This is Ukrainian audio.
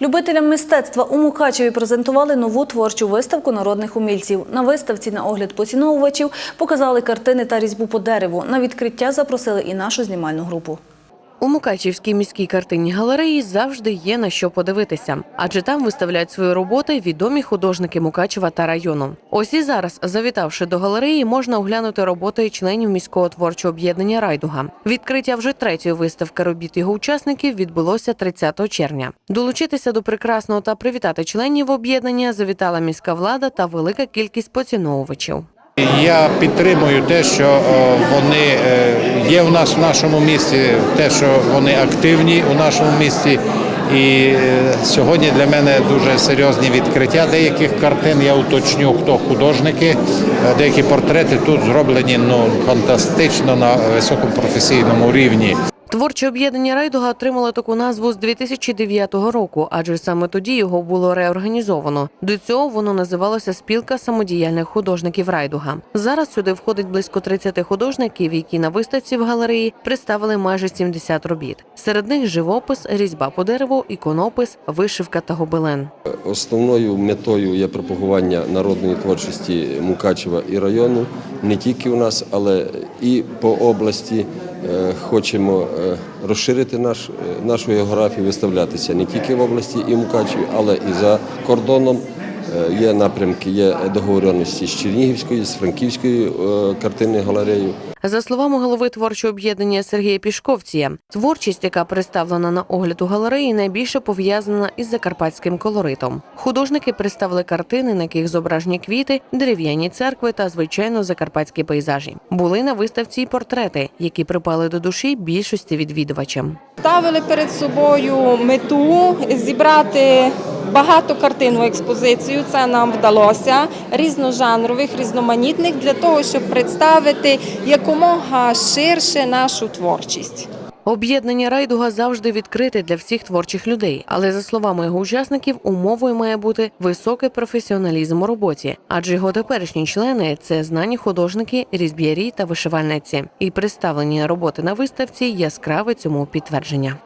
Любителям мистецтва у Мукачеві презентували нову творчу виставку народних умільців. На виставці на огляд поціновувачів показали картини та різьбу по дереву. На відкриття запросили і нашу знімальну групу. У Мукачівській міській картинній галереї завжди є на що подивитися, адже там виставляють свої роботи відомі художники Мукачева та району. Ось і зараз, завітавши до галереї, можна оглянути роботи членів міського творчого об'єднання Райдуга. Відкриття вже третьої виставки робіт його учасників відбулося 30 червня. Долучитися до прекрасного та привітати членів об'єднання завітала міська влада та велика кількість поціновувачів. Я підтримую те, що е, вони е, є у нас в нашому місті, те, що вони активні у нашому місті. І е, сьогодні для мене дуже серйозні відкриття деяких картин. Я уточню, хто художники. Деякі портрети тут зроблені ну фантастично на високому професійному рівні. Творче об'єднання Райдуга отримало таку назву з 2009 року, адже саме тоді його було реорганізовано. До цього воно називалося Спілка самодіяльних художників Райдуга. Зараз сюди входить близько 30 художників, які на виставці в галереї представили майже 70 робіт. Серед них живопис, різьба по дереву, іконопис, вишивка та гобелен. Основною метою є пропагування народної творчості Мукачева і району не тільки у нас, але і по області. Е, Хочемо е, розширити наш, е, нашу географію, виставлятися не тільки в області і Мукачеві, але і за кордоном. Е, Є напрямки, є договоренності з Чернігівською, з Франківською е, картинною галереєю. За словами голови творчого об'єднання Сергія Пішковція, творчість, яка представлена на огляд у галереї, найбільше пов'язана із закарпатським колоритом. Художники представили картини, на яких зображені квіти, дерев'яні церкви та звичайно закарпатські пейзажі. Були на виставці й портрети, які припали до душі більшості відвідувачам. Ставили перед собою мету зібрати багато картин у експозицію. Це нам вдалося різножанрових, різноманітних для того, щоб представити якомога ширше нашу творчість. Об'єднання райдуга завжди відкрите для всіх творчих людей, але за словами його учасників, умовою має бути високий професіоналізм у роботі, адже його теперішні члени це знані художники, різб'ярі та вишивальниці. І представлені роботи на виставці яскраве цьому підтвердження.